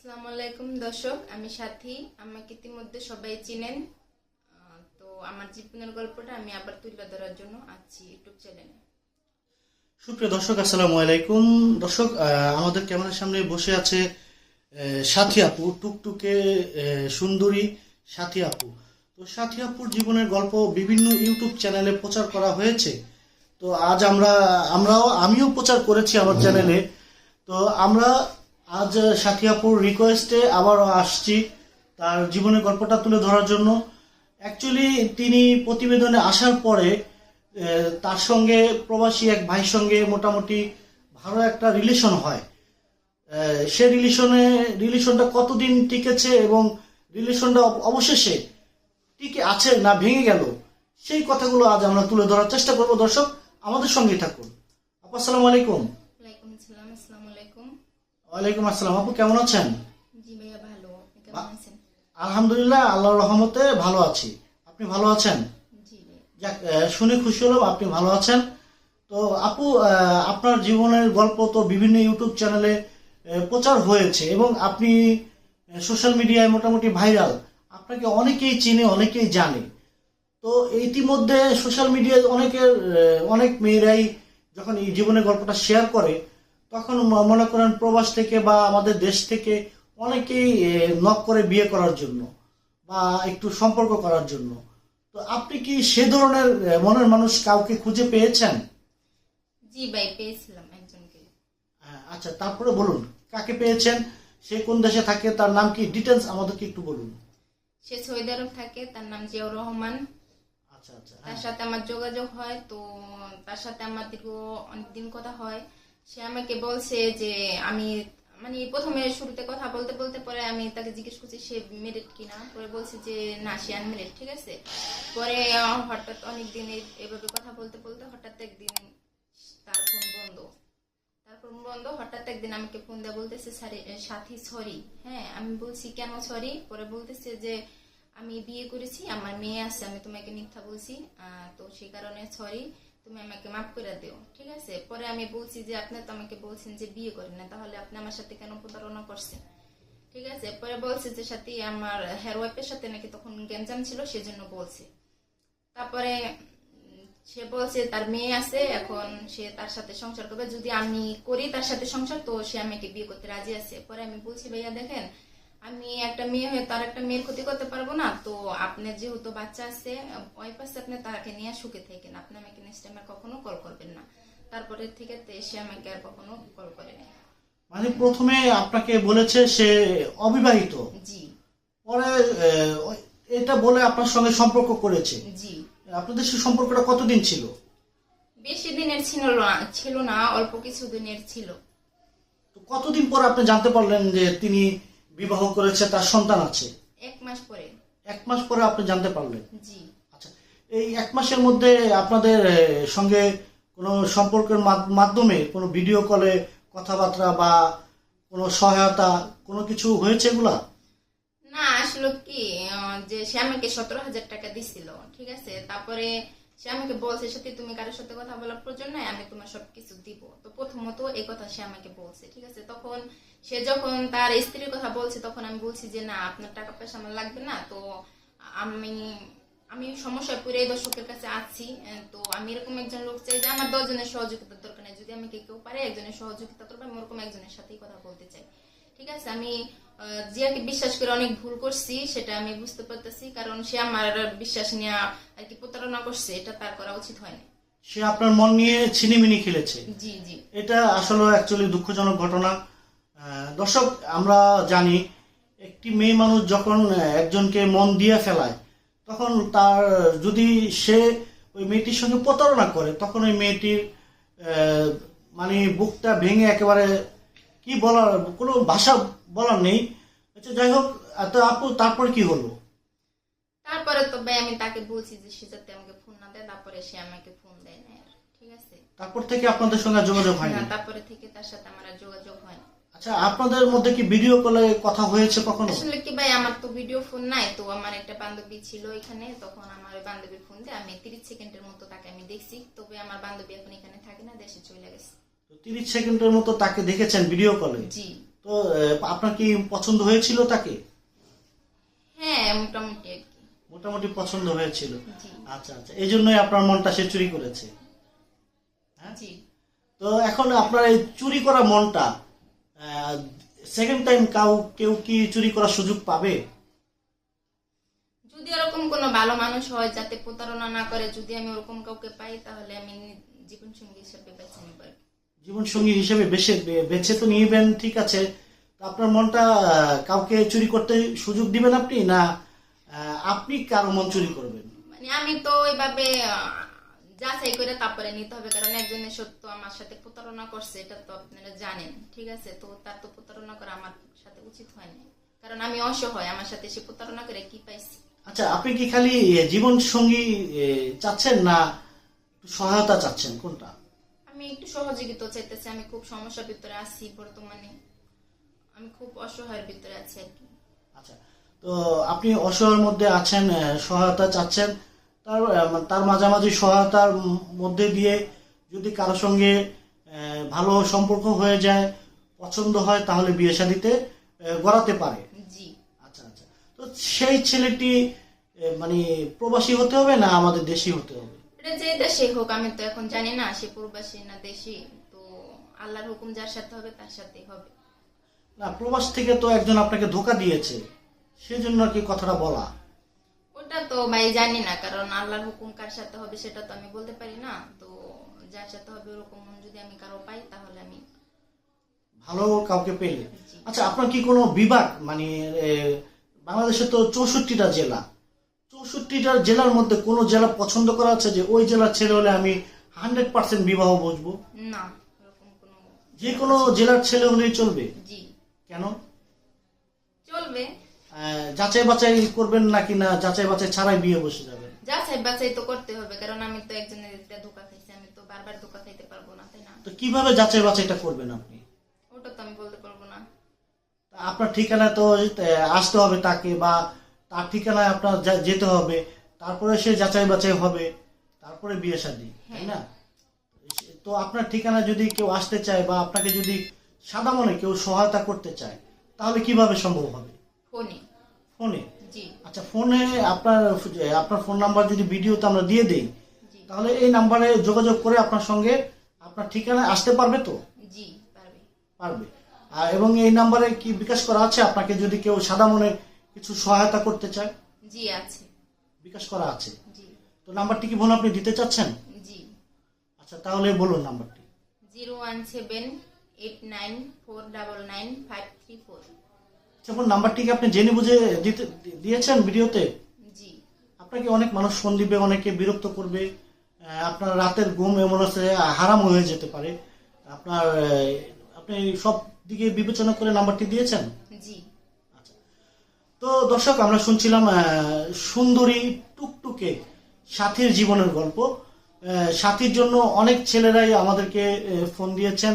আসসালামু আলাইকুম, দর্শক। আমি সাথী। আমাকে ইতিমধ্যে সবাই চিনেন। তো আমার জীবনের গল্পটা আমি আবার তুলে ধরার জন্য আছি ইউটিউব চ্যানেলে। সুপ্রিয় দর্শক, আসসালামু আলাইকুম। দর্শক আমাদের ক্যামেরার সামনে বসে আছে সাথী আপু, টুকটুকে সুন্দরী সাথী আপু। তো সাথী আপুর জীবনের গল্প বিভিন্ন ইউটিউব চ্যানেলে প্রচার করা হয়েছে। তো আজ আমরা, আমরাও, আমিও প্রচার করেছি আমার চ্যানেলে। তো আমরা আজ সাথী আপুর রিকোয়েস্টে আবারও আসছি তার জীবনের গল্পটা তুলে ধরার জন্য। অ্যাকচুয়ালি তিনি প্রতিবেদনে আসার পরে তার সঙ্গে প্রবাসী এক ভাইয়ের সঙ্গে মোটামুটি ভালো একটা রিলেশন হয়। সে রিলেশনে রিলেশনটা কতদিন টিকেছে এবং রিলেশনটা অবশেষে টিকে আছে না ভেঙে গেল, সেই কথাগুলো আজ আমরা তুলে ধরার চেষ্টা করব। দর্শক, আমাদের সঙ্গে থাকুন। আপু, আসসালামু আলাইকুম। আলাইকুম। ওয়ালাইকুম আসসালাম। আপু কেমন আছেন? জি ভাইয়া ভালো। কেমন আছেন? আলহামদুলিল্লাহ আল্লাহর রহমতে ভালো আছি। আপনি ভালো আছেন? জি যাক শুনে খুশি হলাম আপনি ভালো আছেন। তো আপু আপনার জীবনের গল্প তো বিভিন্ন ইউটিউব চ্যানেলে প্রচার হয়েছে এবং আপনি সোশ্যাল মিডিয়ায় মোটামুটি ভাইরাল। আপনাকে অনেকেই চিনে অনেকেই জানে। তো ইতিমধ্যে সোশ্যাল মিডিয়ায় অনেকের অনেক মেয়েরাই যখন এই জীবনের গল্পটা শেয়ার করে তখন মনে করেন প্রবাস থেকে বা আমাদের দেশ থেকে অনেকেই নক করে বিয়ে করার জন্য বা একটু সম্পর্ক করার জন্য। তো আপনি কি সে ধরনের মনের মানুষ কাউকে খুঁজে পেয়েছেন? জি ভাই পেয়েছিলাম একজনকে। আহ, আচ্ছা তারপরে বলুন কাকে পেয়েছেন? সে কোন দেশে থাকে? তার নাম কি? ডিটেলস আমাদেরকে একটু বলুন। সে সৌদি আরব থাকে তার নাম জিয়াউর রহমান। আচ্ছা আচ্ছা তার হ্যাঁ। সাথে আমার যোগাযোগ হয় তো তার সাথে আমার দীর্ঘ অনেকদিন কথা হয়। সে আমাকে বলছে যে আমি মানে প্রথমে শুরুতে কথা বলতে বলতে পরে আমি তাকে জিজ্ঞেস করছি সে মেরিট কিনা? পরে বলছে যে না, সে আনমেরিড ঠিক আছে? পরে হঠাৎ অনেকদিন এভাবে কথা বলতে বলতে হঠাৎ একদিন তার ফোন বন্ধ। তার ফোন বন্ধ, হঠাৎ একদিন আমাকে ফোন দিয়ে বলতেছে "সারি- সাথী সরি হ্যাঁ আমি বলছি, কেন সরি পরে বলতেছে যে, আমি বিয়ে করেছি, আমার মেয়ে আছে, আমি তোমাকে মিথ্যা বলছি। তো সেই কারণে সরি তুমি আমাকে মাফ করে দিও, ঠিক আছে? পরে আমি বলছি যে, আপনি তো আমাকে বলছেন যে বিয়ে করেন না, তাহলে আপনি আমার সাথে কেন প্রতারণা করছেন? ঠিক আছে? পরে বলছে যে, সাথে, আমার হেয়ার ওয়াইফের সাথে নাকি তখন গ্যাঞ্জাম ছিল, সেজন্য বলছে। তারপরে সে বলছে, তার মেয়ে আছে, এখন সে তার সাথে সংসার করবে। যদি আমি করি তার সাথে সংসার, তো সে আমাকে বিয়ে করতে রাজি আছে। পরে আমি বলছি, ভাইয়া, দেখেন আমি একটা মেয়ে হয়ে তার একটা মেয়ের ক্ষতি করতে পারব না তো আপনার যেহেতু বাচ্চা আছে ওয়াইফ আছে আপনি তাকে নিয়ে সুখে থাকেন। আপনি আমাকে নেক্সট টাইম আর কখনো কল করবেন না। তারপরে থেকে তো সে আমাকে আর কখনো কল করেনি মানে প্রথমে আপনাকে বলেছে সে অবিবাহিত। জি। পরে ওই- এটা বলে আপনার সঙ্গে সম্পর্ক করেছে। জি। আপনাদের সেই সম্পর্কটা কতদিন ছিল? বেশি দিনের ছিল না ছিল না অল্প কিছু দিনের ছিল। তো কতদিন পর আপনি জানতে পারলেন যে তিনি বিবাহ করেছে তার সন্তান আছে। এক মাস পরে। এক মাস পরে আপনি জানতে পারলেন? জি। আচ্ছা এই এক মাসের মধ্যে আপনাদের সঙ্গে কোনো সম্পর্কের মাধ- মাধ্যমে কোনো ভিডিও কলে কথাবার্তা বা কোনো সহায়তা কোনো কিছু হয়েছে এগুলা? না আসলে কি যে সে আমাকে সতেরো হাজার টাকা দিছিল ঠিক আছে? তারপরে সে আমাকে বলছে, সত্যি তুমি কারোর সাথে কথা বলার প্রয়োজন নাই, আমি তোমার সবকিছু দিব। তো প্রথমত এই কথা সে আমাকে বলছে, ঠিক আছে? তখন সে যখন তার স্ত্রীর কথা বলছে, তখন আমি বলছি যে, না, আপনার টাকা পয়সা আমার লাগবে না। তো আমি আমি সমস্যায় এই দর্শকের কাছে আছি। তো আমি এরকম একজন লোক চাই যে, আমার দশজনের সহযোগিতার দরকার নেই। যদি আমাকে কেউ পারে, একজনের সহযোগিতা করবে আমি ওরকম একজনের সাথেই কথা বলতে চাই। ঠিক আছে? আমি জিয়াকে বিশ্বাস করে অনেক ভুল করছি সেটা আমি বুঝতে পারতেছি কারণ সে আমার বিশ্বাস নিয়ে আর কি প্রতারণা করছে এটা তার করা উচিত হয়নি। সে আপনার মন নিয়ে ছিনিমিনি খেলেছে। জি জি। এটা আসলে অ্যাকচুয়ালি দুঃখজনক ঘটনা। দর্শক আমরা জানি একটি মেয়ে মানুষ যখন একজনকে মন দিয়ে ফেলায় তখন তার যদি সে ওই মেয়েটির সঙ্গে প্রতারণা করে তখন ওই মেয়েটির মানে বুকটা ভেঙে একেবারে কি বলার কোনো ভাষা বলার নেই। আচ্ছা যাই হোক এত আপু তারপর কি হলো? তারপরে তো ভাই আমি তাকে বলছি যে সে যাতে আমাকে ফোন না দেয় তারপরে সে আমাকে ফোন দেয় না ঠিক আছে? তারপর থেকে আপনাদের সঙ্গে যোগাযোগ হয়নি? না তারপরে থেকে তার সাথে আমার যোগাযোগ হয় না আচ্ছা আপনাদের মধ্যে কি ভিডিও কলে কথা হয়েছে কখনো? আসলে কি ভাই আমার তো ভিডিও ফোন নাই তো আমার একটা বান্ধবী ছিল এখানে তখন আমার ওই বান্ধবীর ফোন দিয়ে আমি তিরিশ সেকেন্ডের মতো তাকে আমি দেখছি। তবে আমার বান্ধবী এখন এখানে থাকে না দেশে চলে গেছে। তিরিশ সেকেন্ডের মতো তাকে দেখেছেন ভিডিও কলে জি। তো আপনার কি পছন্দ হয়েছিল তাকে? হ্যাঁ মোটামুটি মোটামুটি পছন্দ হয়েছিল। আচ্ছা আচ্ছা। এই জন্যই আপনার মনটা সে চুরি করেছে। হ্যাঁ? জি। তো এখন আপনার এই চুরি করা মনটা সেকেন্ড টাইম কাউ কেউ কি চুরি করার সুযোগ পাবে? যদি এরকম কোনো ভালো মানুষ হয় যাতে প্রতারণা না করে যদি আমি ওরকম কাউকে পাই তাহলে আমি জীবন সঙ্গী হিসেবে বেছে নিব আর জীবন সঙ্গী হিসেবে বেছে বেছে তো নিবেন ঠিক আছে। তো আপনার মনটা কাউকে চুরি করতে সুযোগ দিবেন আপনি না আপনি কারও মন চুরি করবেন? মানে আমি তো ওইভাবে আহ, যাচাই করে তারপরে নিতে হবে কারণ একজনের সত্য আমার সাথে প্রতারণা করছে এটা তো আপনারা জানেন ঠিক আছে? তো তার তো প্রতারণা করা আমার সাথে উচিত হয় না কারণ আমি অসহায় আমার সাথে সে প্রতারণা করে কি পাইছি? আচ্ছা আপনি কি খালি জীবন সঙ্গী চাচ্ছেন না সহায়তা চাচ্ছেন কোনটা? আমি একটু সহযোগিতা চাইতেছি আমি খুব সমস্যার ভিতরে আছি বর্তমানে। আমি খুব অসহায়ের ভিতরে আছি আর কি। আচ্ছা তো আপনি অসহায়ের মধ্যে আছেন সহায়তা চাচ্ছেন। তার তার মাঝামাঝি সহায়তার মধ্যে দিয়ে যদি কারোর সঙ্গে ভালো সম্পর্ক হয়ে যায় পছন্দ হয় তাহলে বিয়ে শাদিতে গড়াতে পারে। জি। আচ্ছা আচ্ছা। তো সেই ছেলেটি মানে প্রবাসী হতে হবে না আমাদের দেশি হতে হবে? এটা যে দেশে হোক আমি তো এখন জানি না সে প্রবাসী না দেশি তো আল্লাহর হুকুম যার সাথে হবে তার সাথেই হবে। না প্রবাস থেকে তো একজন আপনাকে ধোকা দিয়েছে সেজন্য আর কি কথাটা বলা? ওটা তো ভাই জানি না কারণ আল্লাহর হুকুম কার সাথে হবে সেটা তো আমি বলতে পারি না তো যার সাথে হবে ওরকম যদি আমি কারও পাই তাহলে আমি ভালো কাউকে পেলে। আচ্ছা আপনার কি কোনো বিভাগ? মানে বাংলাদেশে তো চৌষট্টিটা জেলা। চৌষট্টিটা জেলার মধ্যে কোনো জেলা পছন্দ করা আছে যে ওই জেলার ছেলে হলে আমি হান্ড্রেড পার্সেন্ট বিবাহ বসবো না যে কোনো জেলার ছেলে হলেই চলবে? জি। কেন? চলবে। যাচাই বাছাই করবেন নাকি না যাচাই বাছাই ছাড়াই বিয়ে বসে যাবেন যাচাই বাছাই তো করতে হবে কারণ আমি তো একজনের ধোকা খাইছি আমি তো বারবার ধোকা খাইতে পারব না তাই না? তো কীভাবে যাচাই বাছাইটা করবেন আপনি? ওটা তো আমি বলতে পারব না। আপনার ঠিকানা তো আসতে হবে তাকে বা তার ঠিকানায় আপনার যেতে হবে তারপরে সে যাচাই বাছাই হবে তারপরে বিয়ে শাদী তাই না? তো আপনার ঠিকানায় যদি কেউ আসতে চায় বা আপনাকে যদি সাদা মনে কেউ সহায়তা করতে চায় তাহলে কীভাবে সম্ভব হবে? ফোনে। ফোনে? আচ্ছা ফোনে আপনার আপনার ফোন নাম্বার যদি ভিডিওতে আমরা দিয়ে দেই তাহলে এই নাম্বারে যোগাযোগ করে আপনার সঙ্গে আপনার ঠিকানায় আসতে পারবে তো? জি পারবে। পারবে। আর এবং এই নাম্বারে কি বিকাশ করা আছে? আপনাকে যদি কেউ সাদা মনে কিছু সহায়তা করতে চায়? জি আছে। বিকাশ করা আছে। জি। তো নাম্বারটি কি বলুন আপনি দিতে চাচ্ছেন? জি। আচ্ছা তাহলে বলুন নাম্বারটি। Zero one seven eight nine four double nine five three four. আচ্ছা নাম্বারটি কি আপনি জেনে বুঝে দিতে দিয়েছেন ভিডিওতে? জি। আপনাকে অনেক মানুষ ফোন দিবে অনেকে বিরক্ত করবে আপনার রাতের ঘুম এমন আছে হারাম হয়ে যেতে পারে। আপনার আপনি সব দিকে বিবেচনা করে নাম্বারটি দিয়েছেন? জি। তো দর্শক, আমরা শুনছিলাম সুন্দরী টুকটুকে সাথীর জীবনের গল্প। সাথীর জন্য অনেক ছেলেরাই আমাদেরকে ফোন দিয়েছেন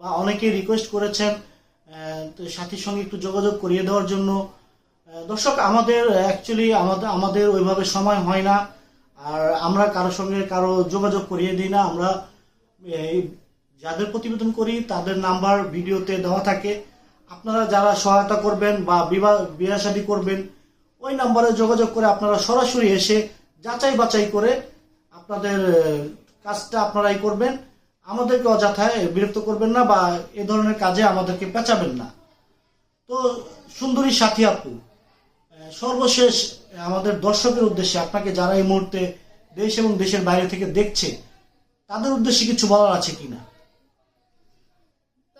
বা অনেকে রিকোয়েস্ট করেছেন তো সাথীর সঙ্গে একটু যোগাযোগ করিয়ে দেওয়ার জন্য। দর্শক, আমাদের অ্যাকচুয়ালি আমাদের আমাদের ওইভাবে সময় হয় না। আর আমরা কারোর সঙ্গে কারও যোগাযোগ করিয়ে দিই না। আমরা যাদের প্রতিবেদন করি, তাদের নাম্বার ভিডিওতে দেওয়া থাকে। আপনারা যারা সহায়তা করবেন বা বিবাহ, বিয়ে শাদী করবেন, ওই নাম্বারে যোগাযোগ করে আপনারা সরাসরি এসে যাচাই বাছাই করে আপনাদের কাজটা আপনারাই করবেন। আমাদেরকে অযথায় বিরক্ত করবেন না বা এ ধরনের কাজে আমাদেরকে পেঁচাবেন না। তো সুন্দরী সাথী আপু সর্বশেষ আমাদের দর্শকের উদ্দেশ্যে আপনাকে যারা এই মুহূর্তে দেশ এবং দেশের বাইরে থেকে দেখছে, তাদের উদ্দেশ্যে কিছু বলার আছে কিনা?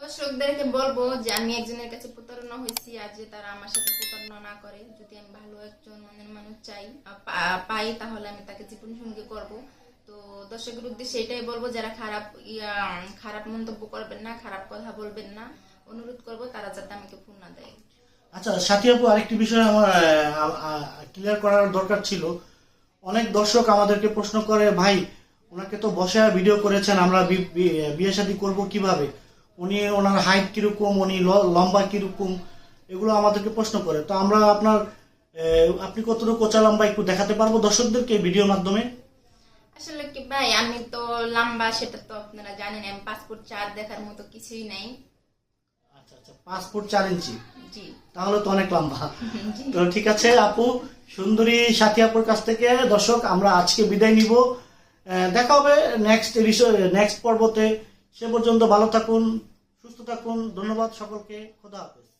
দর্শকদেরকে বলব যে আমি একজনের কাছে প্রতারণা হয়েছি আর যে তারা আমার সাথে প্রতারণা না করে। যদি আমি ভালো একজন মনের মানুষ চাই পাই, তাহলে আমি তাকে জীবন সঙ্গী করব। তো দর্শকের উদ্দেশ্যে এটাই বলব, যারা খারাপ, ইয়া, খারাপ মন্তব্য করবেন না, খারাপ কথা বলবেন না, অনুরোধ করব তারা যাতে আমাকে ফোন না দেয়। আচ্ছা সাথী আপু, আরেকটি বিষয় আমার ক্লিয়ার করার দরকার ছিল। অনেক দর্শক আমাদেরকে প্রশ্ন করে, ভাই, ওনাকে তো বসে ভিডিও করেছেন, আমরা বিয়ে শাদী করব কীভাবে? উনি ওনার হাইট কীরকম উনি লম্বা কীরকম এগুলো আমাদেরকে প্রশ্ন করে। তো আমরা আপনার আপনি কতটুকু কোচা লম্বা একটু দেখাতে পারব দর্শকদেরকে ভিডিওর মাধ্যমে? আসলে কি ভাই আমি তো লম্বা সেটা তো আপনারা জানেন আমি পাসপোর্ট চার দেখার মতো কিছুই নাই। আচ্ছা আচ্ছা পাসপোর্ট চার ইঞ্চি? জি। তাহলে তো অনেক লম্বা। তো ঠিক আছে আপু সুন্দরী সাথী আপুর কাছ থেকে দর্শক আমরা আজকে বিদায় নিব। দেখা হবে নেক্সট নেক্সট পর্বতে। সে পর্যন্ত ভালো থাকুন সুস্থ থাকুন। ধন্যবাদ সকলকে। খোদা হাফেজ।